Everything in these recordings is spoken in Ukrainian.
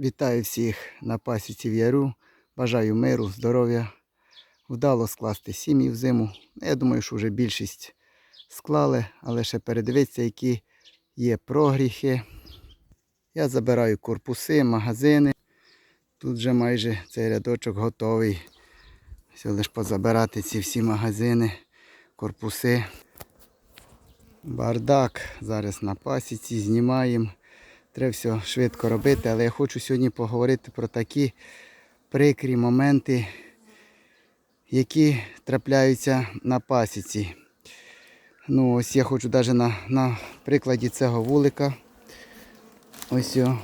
Вітаю всіх на пасіці в яру. Бажаю миру, здоров'я. Вдало скласти сім'ї в зиму. Я думаю, що вже більшість склали, але ще передивіться, які є прогріхи. Я забираю корпуси, магазини. Тут вже майже цей рядочок готовий. Все лише позабирати ці всі магазини, корпуси. Бардак. Зараз на пасіці знімаємо. Треба все швидко робити, але я хочу сьогодні поговорити про такі прикрі моменти, які трапляються на пасіці. Ну, ось я хочу навіть на, на прикладі цього вулика. Ось о,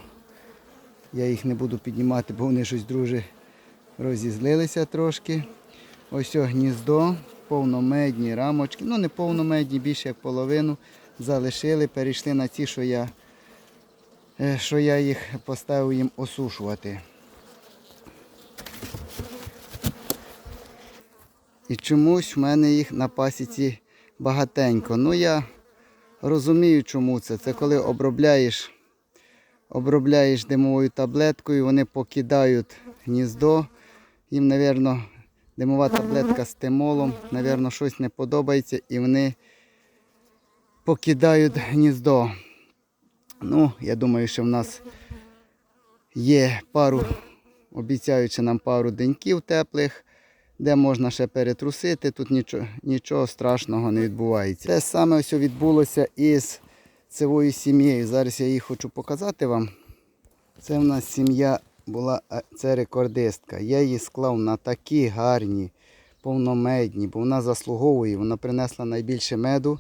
я їх не буду піднімати, бо вони щось друже розізлилися трошки. Ось о, гніздо, повномедні рамочки. Ну не повномедні, більше як половину. Залишили, перейшли на ті, що я що я їх поставив їм осушувати. І чомусь в мене їх на пасіці багатенько. Ну я розумію, чому це. Це коли обробляєш, обробляєш димовою таблеткою, вони покидають гніздо. Їм, мабуть, димова таблетка з тимолом, мабуть, щось не подобається і вони покидають гніздо. Ну, я думаю, що в нас є пару, обіцяючи нам пару деньків теплих, де можна ще перетрусити. Тут нічого, нічого страшного не відбувається. Те саме ось відбулося із цивою сім'єю. Зараз я її хочу показати вам. Це в нас сім'я була, це рекордистка. Я її склав на такі гарні, повномедні, бо вона заслуговує, вона принесла найбільше меду.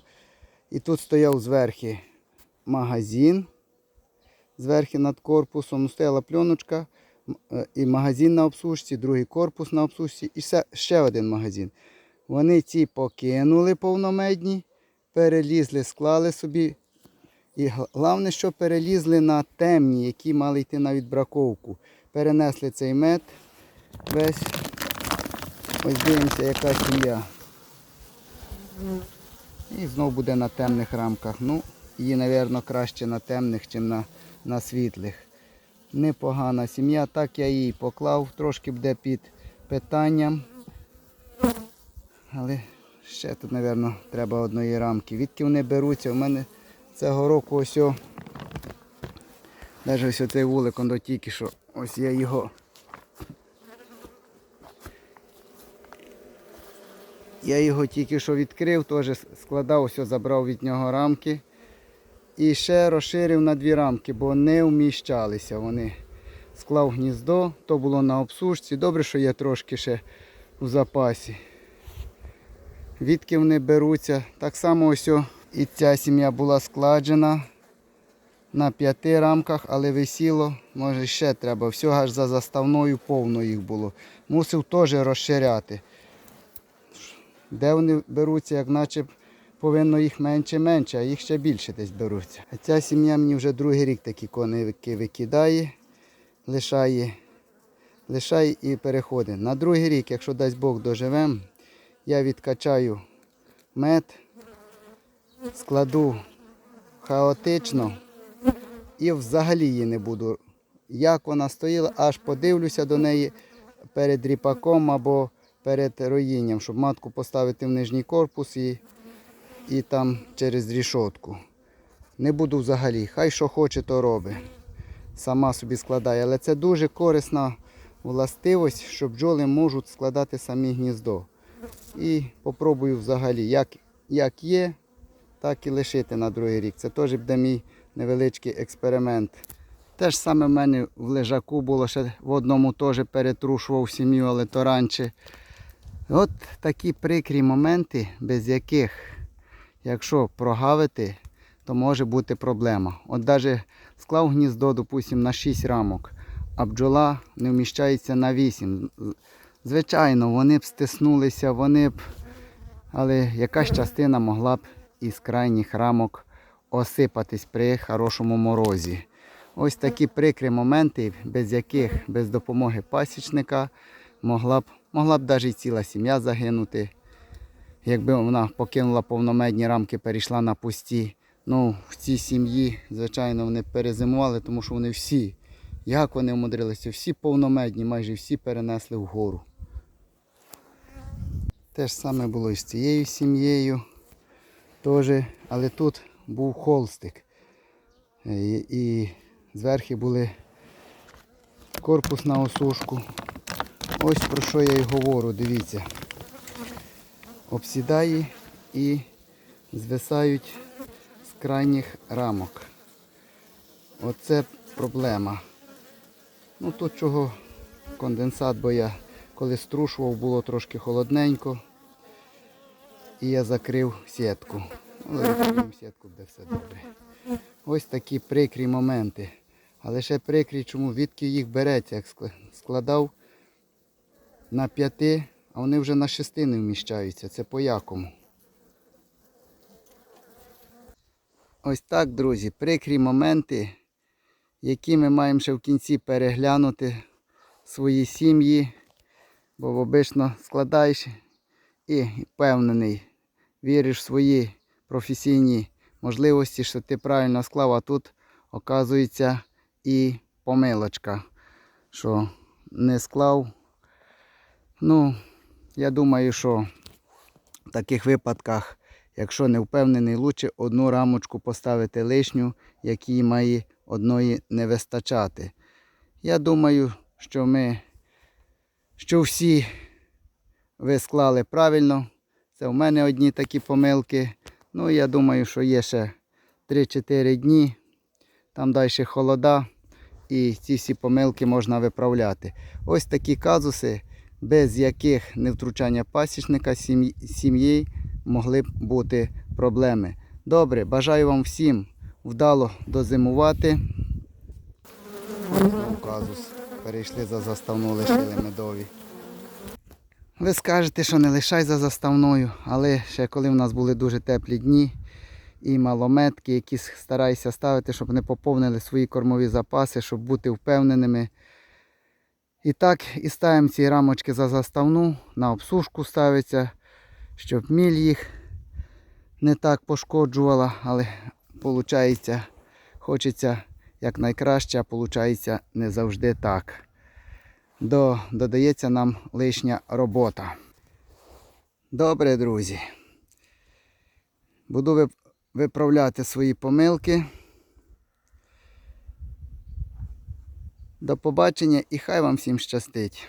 І тут стояв зверху магазин, зверху над корпусом стояла пленочка е, і магазин на обсушці, другий корпус на обсушці і ще, один магазин. Вони ці покинули повномедні, перелізли, склали собі. І головне, що перелізли на темні, які мали йти на відбраковку. Перенесли цей мед весь. Ось дивимося, яка сім'я. І знов буде на темних рамках. Ну, її, мабуть, краще на темних, ніж на, на світлих. Непогана сім'я. Так я її поклав, трошки буде під питанням. Але ще тут, мабуть, треба одної рамки. Відки вони беруться? У мене цього року ось. о- Навіть ось цей вулик, он до тільки що. Ось я його. Я його тільки що відкрив, теж складав, ось забрав від нього рамки. І ще розширив на дві рамки, бо не вміщалися вони. Склав гніздо, то було на обсушці. Добре, що є трошки ще в запасі. Відки вони беруться. Так само ось і ця сім'я була складена на п'яти рамках, але висіло, може ще треба. Всього аж за заставною повно їх було. Мусив теж розширяти. Де вони беруться, як наче б повинно їх менше-менше, а їх ще більше десь беруться. А ця сім'я мені вже другий рік такі коники викидає, лишає, лишає і переходить. На другий рік, якщо дасть Бог доживем, я відкачаю мед, складу хаотично і взагалі її не буду. Як вона стоїла, аж подивлюся до неї перед ріпаком або перед роїнням, щоб матку поставити в нижній корпус і, і там через рішотку. Не буду взагалі. Хай що хоче, то робить. Сама собі складає. Але це дуже корисна властивість, що бджоли можуть складати самі гніздо. І попробую взагалі, як, як є, так і лишити на другий рік. Це теж буде мій невеличкий експеримент. Те ж саме в мене в лежаку було ще в одному теж перетрушував сім'ю, але то раніше. От такі прикрі моменти, без яких, якщо прогавити, то може бути проблема. От навіть склав гніздо, допустимо, на 6 рамок, а бджола не вміщається на 8. Звичайно, вони б стиснулися, вони б, але якась частина могла б із крайніх рамок осипатись при хорошому морозі. Ось такі прикрі моменти, без яких без допомоги пасічника могла б, могла б навіть ціла сім'я загинути. Якби вона покинула повномедні рамки, перейшла на пусті. Ну, в цій сім'ї, звичайно, вони перезимували, тому що вони всі Як вони умудрилися? Всі повномедні, майже всі перенесли вгору. Те ж саме було і з цією сім'єю. Теж, але тут був холстик. І, і зверху були корпус на осушку. Ось про що я й говорю, дивіться. Обсідає і звисають з крайніх рамок. Оце проблема. Ну тут чого конденсат, бо я коли струшував, було трошки холодненько. І я закрив сітку. Ну, закриємо сітку, буде все добре. Ось такі прикрі моменти. Але ще прикрі, чому відки їх береться, як складав на п'яти, а вони вже на шести не вміщаються. Це по якому. Ось так, друзі, прикрі моменти, які ми маємо ще в кінці переглянути свої сім'ї, бо обично складаєш і впевнений, віриш в свої професійні можливості, що ти правильно склав, а тут оказується і помилочка, що не склав. Ну, я думаю, що в таких випадках, якщо не впевнений, краще одну рамочку поставити лишню, якій має одної не вистачати. Я думаю, що ми, що всі ви склали правильно. Це в мене одні такі помилки. Ну, я думаю, що є ще 3-4 дні. Там далі холода. І ці всі помилки можна виправляти. Ось такі казуси, без яких не втручання пасічника сім'ї могли б бути проблеми. Добре, бажаю вам всім вдало дозимувати. Казус. Перейшли за заставну, лишили медові. Ви скажете, що не лишай за заставною, але ще коли в нас були дуже теплі дні і малометки, які стараюся ставити, щоб не поповнили свої кормові запаси, щоб бути впевненими. І так і ставимо ці рамочки за заставну, на обсушку ставиться, щоб міль їх не так пошкоджувала, але виходить, хочеться якнайкраще, а виходить не завжди так до, додається нам лишня робота. Добре, друзі. Буду виправляти свої помилки. До побачення і хай вам всім щастить.